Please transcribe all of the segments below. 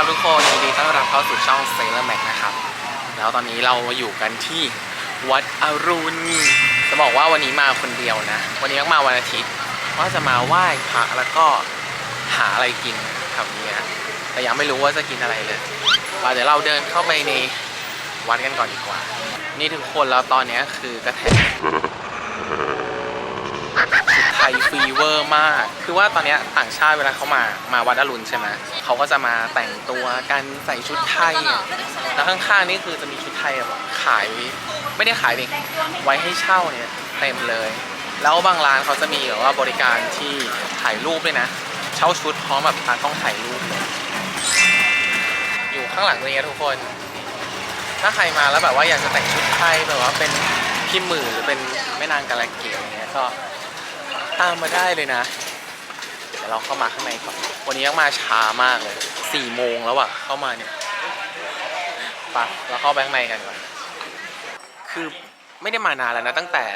ครับทุกคนยินดีต้อนรับเข้าสู่ช่อง Sailor Mac นะครับ แล้วตอนนี้เราอยู่กันที่วัดอรุณ จะบอกว่าวันนี้มาคนเดียวนะ วันนี้ต้องมาวันอาทิตย์ว่าจะมาไหว้พระแล้วก็หาอะไรกินแถวนี้นะแต่ยังไม่รู้ว่าจะกินอะไรเลยว่เดี๋ยวเราเดินเข้าไปในวัดกันก่อนดีกว่า นี่ทุกคนแล้วตอนนี้คือกระแท ฟีเวอร์มาก คือว่าตอนนี้ต่างชาติเวลาเขามา มาวัดอรุณใช่ไหมเขาก็จะมาแต่งตัวกันใส่ชุดไทยอะแล้วข้างๆนี่คือจะมีชุดไทยแบบขาย ไม่ได้ขายดิไว้ให้เช่าเนี่ยเต็มเลย แล้วบางร้านเขาจะมีแบบว่าบริการที่ถ่ายรูปด้วยนะ เช่าชุดพร้อมแบบตากล้องถ่ายรูปเลย อยู่ข้างหลังนี้ทุกคน ถ้าใครมาแล้วแบบว่าอยากจะแต่งชุดไทยแบบว่าเป็นพี่หมื่นหรือเป็นแม่นางกาลเกตอย่างเงี้ยก็ ตามมาได้เลยนะ เดี๋ยวเราเข้ามาข้างในก่อนวันนี้ต้องมาช้ามากเลยสี่โมงแล้วอะเข้ามาเนี่ยปะเราเข้าไปข้างในกันก่อนคือไม่ได้มานานแล้วนะตั้งแต่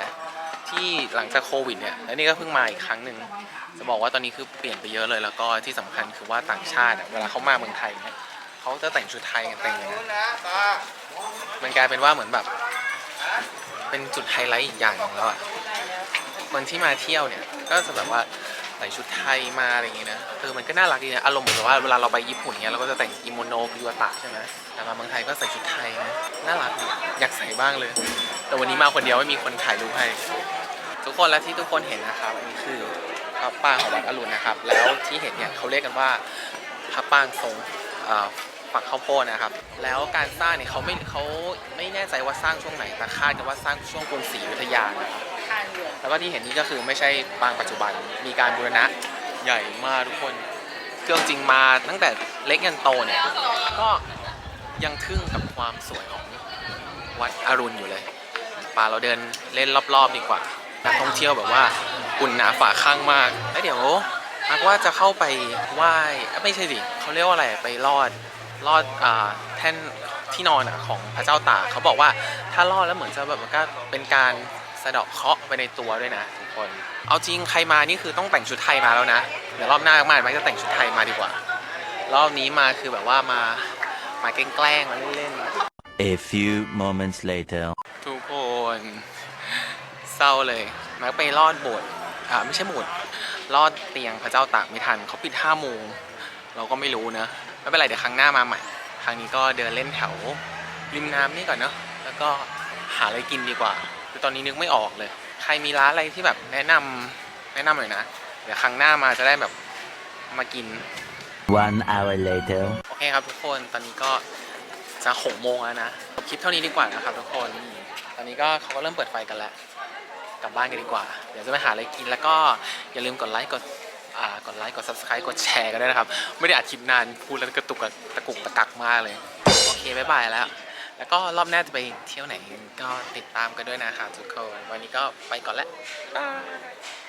ที่หลังจากโควิดเนี่ยแล้วนี่ก็เพิ่งมาอีกครั้งหนึ่งจะบอกว่าตอนนี้คือเปลี่ยนไปเยอะเลยแล้วก็ที่สำคัญคือว่าต่างชาติเวลาเขามาเมืองไทยเนี่ยเขาจะแต่งชุดไทยกันเต็มเลยนะมันกลายเป็นว่าเหมือนแบบ เป็นจุดไฮไลท์อีกอย่างหนึ่งแล้วอะ คนที่มาเที่ยวเนี่ยก็จะแบบว่าใส่ชุดไทยมาอะไรอย่างเงี้ยนะเออมันก็น่ารักดีนะอารมณ์เหมือนกับว่าเวลาเราไปญี่ปุ่นเงี้ยเราก็จะแต่งกิโมโนคุยวาตะใช่ไหมแต่มาเมืองไทยก็ใส่ชุดไทยนะน่ารักดีอยากใส่บ้างเลย แต่วันนี้มาคนเดียวไม่มีคนถ่ายรูปให้ทุกคนและที่ทุกคนเห็นนะครับอันนี้คือพระปางของวัดอรุณนะครับ แล้วที่เห็นเนี่ยเขาเรียกกันว่าพระปางทรงฝักข้าวโพดนะครับ แล้วการสร้างเนี่ยเขาไม่เขาไม่แน่ใจว่าสร้างช่วงไหนแต่คาดกันว่าสร้างช่วงกรุงศรีอยุธยานะครับ แล้วก็ที่เห็นนี่ก็คือไม่ใช่ปางปัจจุบัน มีการบูรณะใหญ่มากทุกคน เครื่องจริงมาตั้งแต่เล็กยันโตเนี่ย ก็ยังทึ่งกับความสวยของวัดอรุณอยู่เลยป่าเราเดินเล่นรอบๆดีกว่า นักท่องเที่ยวแบบว่าอุ่นหนาฝาข้างมาก แล้วเดี๋ยวนักว่าจะเข้าไปไหว้ไม่ใช่สิเขาเรียกว่าอะไรไปลอดลอดอ่าแท่นที่นอนอะของพระเจ้าตากเขาบอกว่าถ้ารอดแล้วเหมือนจะแบบก็เป็นการ สะเดาะเคราะห์ไปในตัวด้วยนะทุกคน เอาจริงใครมานี่คือต้องแต่งชุดไทยมาแล้วนะ เดี๋ยวรอบหน้ามาไม่จะแต่งชุดไทยมาดีกว่า รอบนี้มาคือแบบว่ามา มาแกล้งๆมาเล่นๆ A few moments later. ทุกคนเศร้าเลยแม็กไปรอดโบสถ์อ่าไม่ใช่โบสถ์รอดเตียงพระเจ้าตากไม่ทันเขาปิดห้าโมงเราก็ไม่รู้นะไม่เป็นไรเดี๋ยวครั้งหน้ามาใหม่ ครั้งนี้ก็เดินเล่นแถวริมน้ำนี่ก่อนเนาะแล้วก็หาอะไรกินดีกว่า คือตอนนี้นึกไม่ออกเลย ใครมีร้านอะไรที่แบบแนะนำแนะนำหน่อยนะ เดี๋ยวครั้งหน้ามาจะได้แบบมากิน One hour later. โอเคครับทุกคนตอนนี้ก็จะหกโมงแล้วนะ คลิปเท่านี้ดีกว่านะครับทุกคน ตอนนี้ก็เขาก็เริ่มเปิดไฟกันแล้ว กลับบ้านกันดีกว่า เดี๋ยวจะไปหาอะไรกินแล้วก็อย่าลืมกดไลค์กดอ่ากดไลค์กด subscribe กดแชร์กันด้วยนะครับ ไม่ได้อัดคลิปนานพูดแล้วกระตุกกระตะกุกตะกักมากเลย โอเคบ๊ายบายแล้ว แล้วก็รอบหน้าจะไปเที่ยวไหนก็ติดตามกันด้วยนะครับทุกคน วันนี้ก็ไปก่อนแล้วบ๊ายบาย